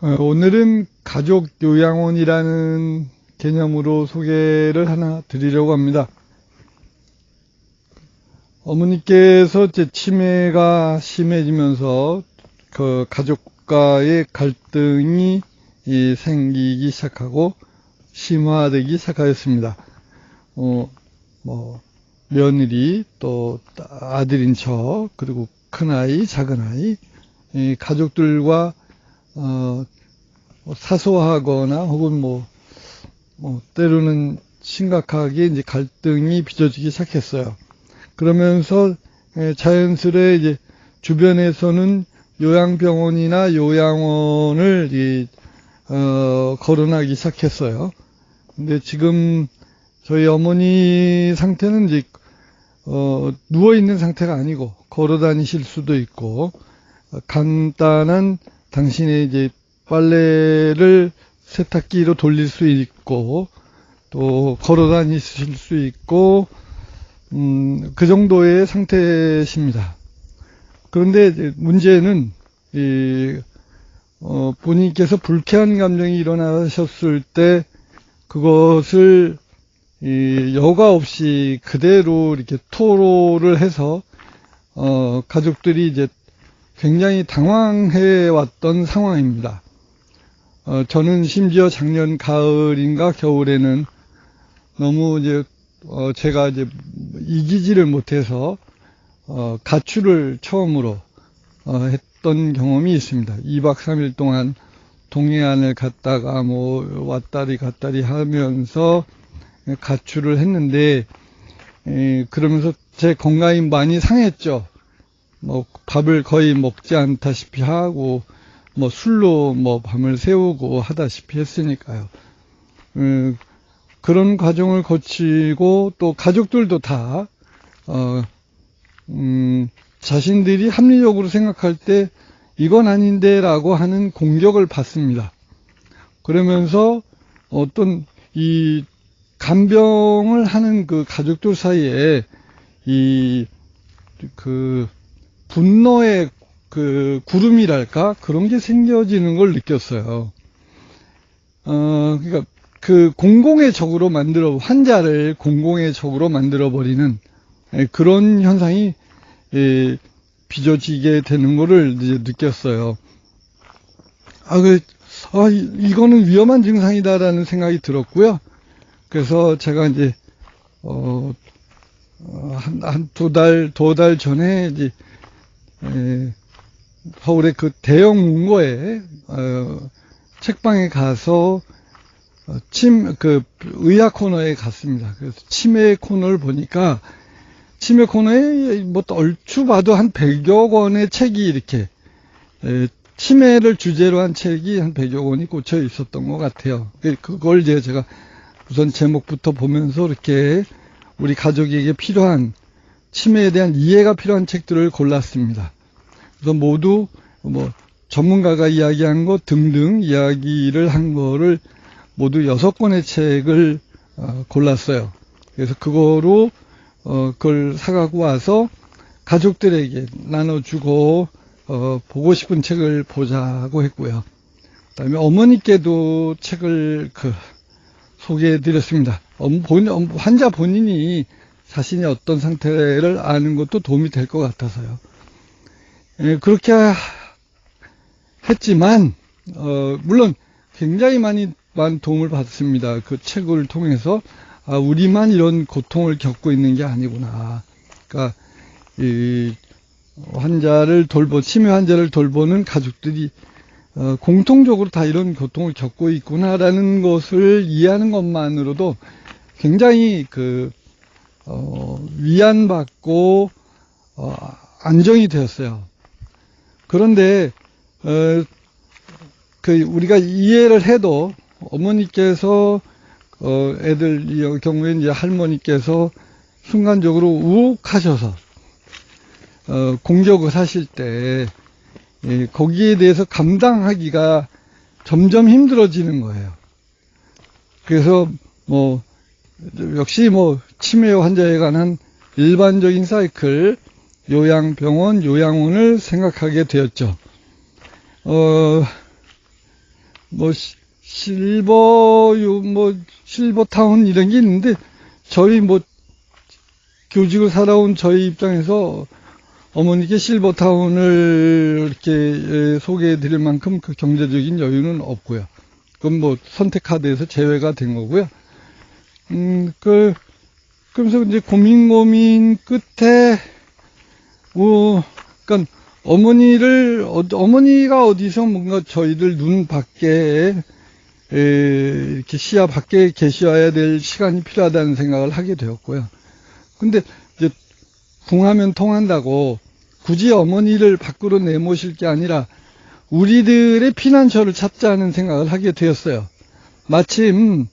어, 오늘은 가족 요양원이라는 개념으로 소개를 하나 드리려고 합니다. 어머니께서 이제 치매가 심해지면서 그 가족과의 갈등이 생기기 시작하고 심화되기 시작하였습니다. 어, 뭐, 며느리, 또 아들인 척, 그리고 큰아이, 작은아이, 이 가족들과, 어, 뭐 사소하거나 혹은 뭐, 뭐, 때로는 심각하게 이제 갈등이 빚어지기 시작했어요. 그러면서 자연스레 이제 주변에서는 요양병원이나 요양원을 이, 어, 거론하기 시작했어요. 근데 지금 저희 어머니 상태는 이제 어, 누워 있는 상태가 아니고 걸어 다니실 수도 있고 간단한 당신의 이제 빨래를 세탁기로 돌릴 수 있고 또 걸어 다니실 수 있고 음, 그 정도의 상태십니다. 그런데 문제는 이 어, 본인께서 불쾌한 감정이 일어나셨을 때 그것을 이 여과 없이 그대로 이렇게 토로를 해서 어, 가족들이 이제 굉장히 당황해 왔던 상황입니다. 어, 저는 심지어 작년 가을인가 겨울에는 너무 이제 어, 제가 이제 이기지를 못해서 어, 가출을 처음으로 어, 했던 경험이 있습니다. 2박 3일 동안 동해안을 갔다가 뭐 왔다리 갔다리 하면서 가출을 했는데 에, 그러면서 제 건강이 많이 상했죠. 뭐 밥을 거의 먹지 않다시피 하고 뭐 술로 뭐 밤을 새우고 하다시피 했으니까요. 음, 그런 과정을 거치고 또 가족들도 다 어, 음, 자신들이 합리적으로 생각할 때 이건 아닌데라고 하는 공격을 받습니다. 그러면서 어떤 이 간병을 하는 그 가족들 사이에 이 그 분노의 그 구름이랄까 그런 게 생겨지는 걸 느꼈어요. 어 그러니까 그 공공의 적으로 만들어 환자를 공공의 적으로 만들어 버리는 예, 그런 현상이 예, 빚어지게 되는 거를 이제 느꼈어요. 아, 그, 아, 이거는 위험한 증상이다라는 생각이 들었고요. 그래서 제가 이제 어, 어한두 달 두 달 전에 이제 에, 서울의 그 대형 문고에 어, 책방에 가서 어, 침 그 의학 코너에 갔습니다. 그래서 치매 코너를 보니까 치매 코너에 뭐 얼추 봐도 한 100여 권의 책이 이렇게 에, 치매를 주제로 한 책이 한 100여 권이 꽂혀 있었던 것 같아요. 그, 그걸 이제 제가 우선 제목부터 보면서 이렇게 우리 가족에게 필요한 치매에 대한 이해가 필요한 책들을 골랐습니다. 그래서 모두 뭐 전문가가 이야기한 것 등등 이야기를 한 거를 모두 여섯 권의 책을 어, 골랐어요. 그래서 그거로 어, 그걸 사가고 와서 가족들에게 나눠주고 어, 보고 싶은 책을 보자고 했고요. 그다음에 어머니께도 책을 그 소개해드렸습니다. 환자 본인이 자신이 어떤 상태를 아는 것도 도움이 될 것 같아서요. 예, 그렇게 했지만 어, 물론 굉장히 많이 많은 도움을 받습니다. 그 책을 통해서 아, 우리만 이런 고통을 겪고 있는 게 아니구나. 그러니까 이 환자를 돌보 치매 환자를 돌보는 가족들이 어, 공통적으로 다 이런 고통을 겪고 있구나라는 것을 이해하는 것만으로도 굉장히 그 어, 위안받고 어, 안정이 되었어요. 그런데 어, 그 우리가 이해를 해도 어머니께서 어, 애들 경우에 이제 할머니께서 순간적으로 우욱하셔서 어, 공격을 하실 때 예, 거기에 대해서 감당하기가 점점 힘들어지는 거예요. 그래서 뭐 역시 뭐 치매 환자에 관한 일반적인 사이클 요양병원, 요양원을 생각하게 되었죠. 어, 뭐 시- 실버 요 뭐 실버타운 이런 게 있는데 저희 뭐 교직을 살아온 저희 입장에서 어머니께 실버타운을 이렇게 예, 소개해 드릴 만큼 그 경제적인 여유는 없고요. 그건 뭐 선택 카드에서 제외가 된 거고요. 음, 그, 그러면서 이제 고민 고민 끝에, 어, 그니까 어머니를, 어, 어머니가 어디서 뭔가 저희들 눈 밖에, 에, 이렇게 시야 밖에 계셔야 될 시간이 필요하다는 생각을 하게 되었고요. 근데 이제 궁하면 통한다고 굳이 어머니를 밖으로 내모실 게 아니라 우리들의 피난처를 찾자는 생각을 하게 되었어요. 마침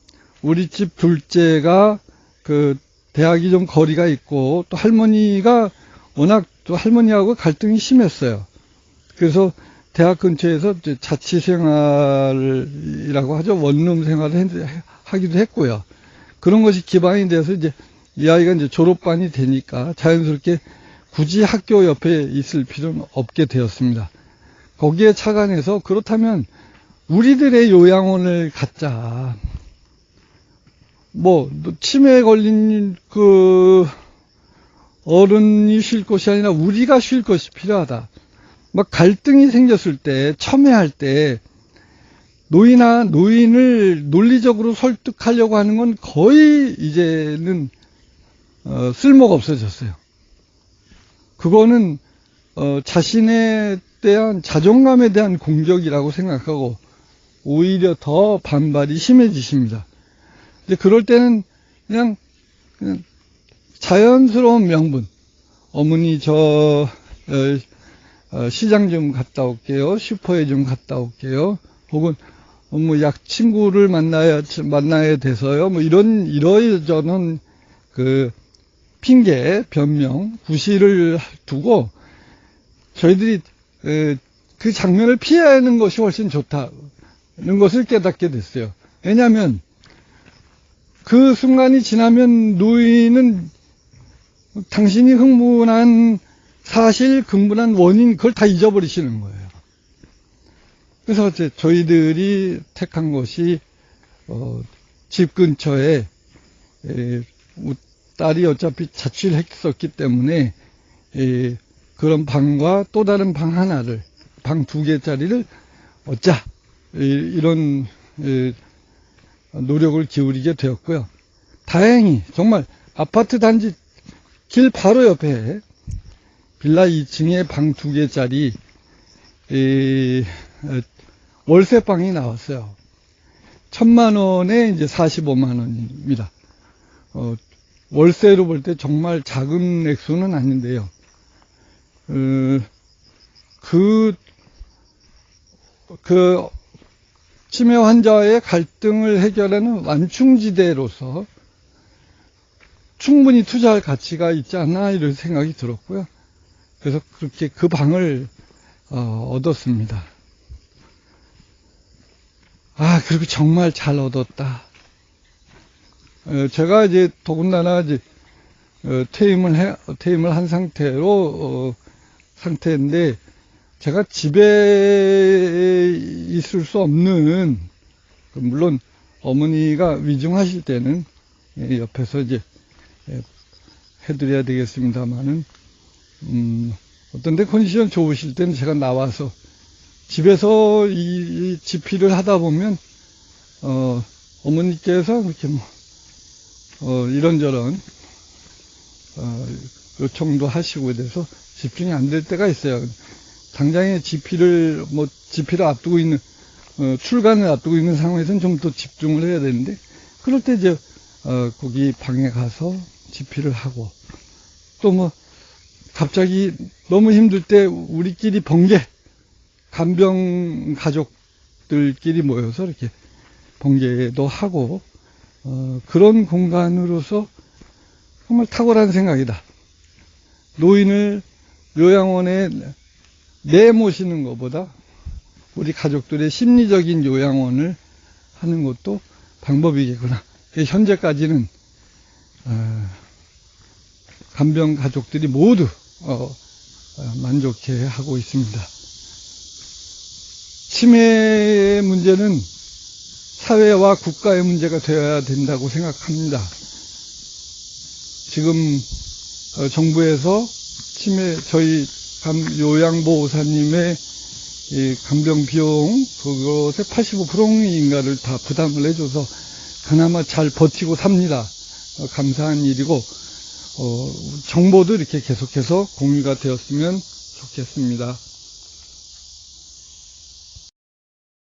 우리 집 둘째가 그 대학이 좀 거리가 있고 또 할머니가 워낙 또 할머니하고 갈등이 심했어요. 그래서 대학 근처에서 이제 자취 생활이라고 하죠. 원룸 생활을 했- 하기도 했고요. 그런 것이 기반이 돼서 이제 이 아이가 이제 졸업반이 되니까 자연스럽게 굳이 학교 옆에 있을 필요는 없게 되었습니다. 거기에 착안해서 그렇다면 우리들의 요양원을 갖자. 뭐 치매에 걸린 그 어른이 쉴 곳이 아니라 우리가 쉴 곳이 필요하다. 막 갈등이 생겼을 때 첨예할 때 노인아 노인을 논리적으로 설득하려고 하는 건 거의 이제는 어, 쓸모가 없어졌어요. 그거는 어, 자신에 대한 자존감에 대한 공격이라고 생각하고 오히려 더 반발이 심해지십니다. 이제 그럴 때는 그냥, 그냥 자연스러운 명분. 어머니 저 어, 어, 시장 좀 갔다 올게요. 슈퍼에 좀 갔다 올게요. 혹은 어, 뭐약 친구를 만나야 만나야 돼서요. 뭐 이런 이러저런 그 핑계, 변명, 구실을 두고 저희들이 에, 그 장면을 피하는 것이 훨씬 좋다는 것을 깨닫게 됐어요. 왜냐하면 그 순간이 지나면 노인은 당신이 흥분한 사실, 근본한 원인 그걸 다 잊어버리시는 거예요. 그래서 저희들이 택한 것이 어, 집 근처에 에, 딸이 어차피 자취를 했었기 때문에 에, 그런 방과 또 다른 방 하나를 방 두 개짜리를 얻자 이- 이런 에, 노력을 기울이게 되었고요. 다행히 정말 아파트 단지 길 바로 옆에 빌라 2층에 방 두 개짜리 이, 에, 월세 방이 나왔어요. 천만 원에 이제 45만 원입니다. 어, 월세로 볼 때 정말 작은 액수는 아닌데요. 어, 그, 그, 치매 환자의 갈등을 해결하는 완충지대로서 충분히 투자할 가치가 있지 않나 이런 생각이 들었고요. 그래서 그렇게 그 방을 어, 얻었습니다. 아, 그리고 정말 잘 얻었다. 어, 제가 이제 더군다나 이제 어, 퇴임을 해, 퇴임을 한 상태로 어, 상태인데 제가 집에 있을 수 없는 그 물론 어머니가 위중하실 때는 예, 옆에서 이제 예, 해드려야 되겠습니다만은 음, 어떤데 컨디션 좋으실 때는 제가 나와서 집에서 이, 이 집필을 하다 보면 어, 어머니께서 이렇게 뭐 어, 이런저런 어, 요청도 하시고 이래서 집중이 안 될 때가 있어요. 당장에 집필을 뭐 집필을 앞두고 있는 어, 출간을 앞두고 있는 상황에서는 좀 더 집중을 해야 되는데 그럴 때 이제 어, 거기 방에 가서 집필을 하고 또 뭐 갑자기 너무 힘들 때 우리끼리 번개 간병 가족들끼리 모여서 이렇게 번개도 하고 어, 그런 공간으로서 정말 탁월한 생각이다. 노인을 요양원에 내모시는 것보다 우리 가족들의 심리적인 요양원을 하는 것도 방법이겠구나. 현재까지는 어, 간병 가족들이 모두 어, 어, 만족해 하고 있습니다. 치매의 문제는 사회와 국가의 문제가 되어야 된다고 생각합니다. 지금 어, 정부에서 치매 저희 감- 요양보호사님의 이 간병 비용 그것의 85%인가를 다 부담을 해줘서 그나마 잘 버티고 삽니다. 어, 감사한 일이고 어, 정보도 이렇게 계속해서 공유가 되었으면 좋겠습니다.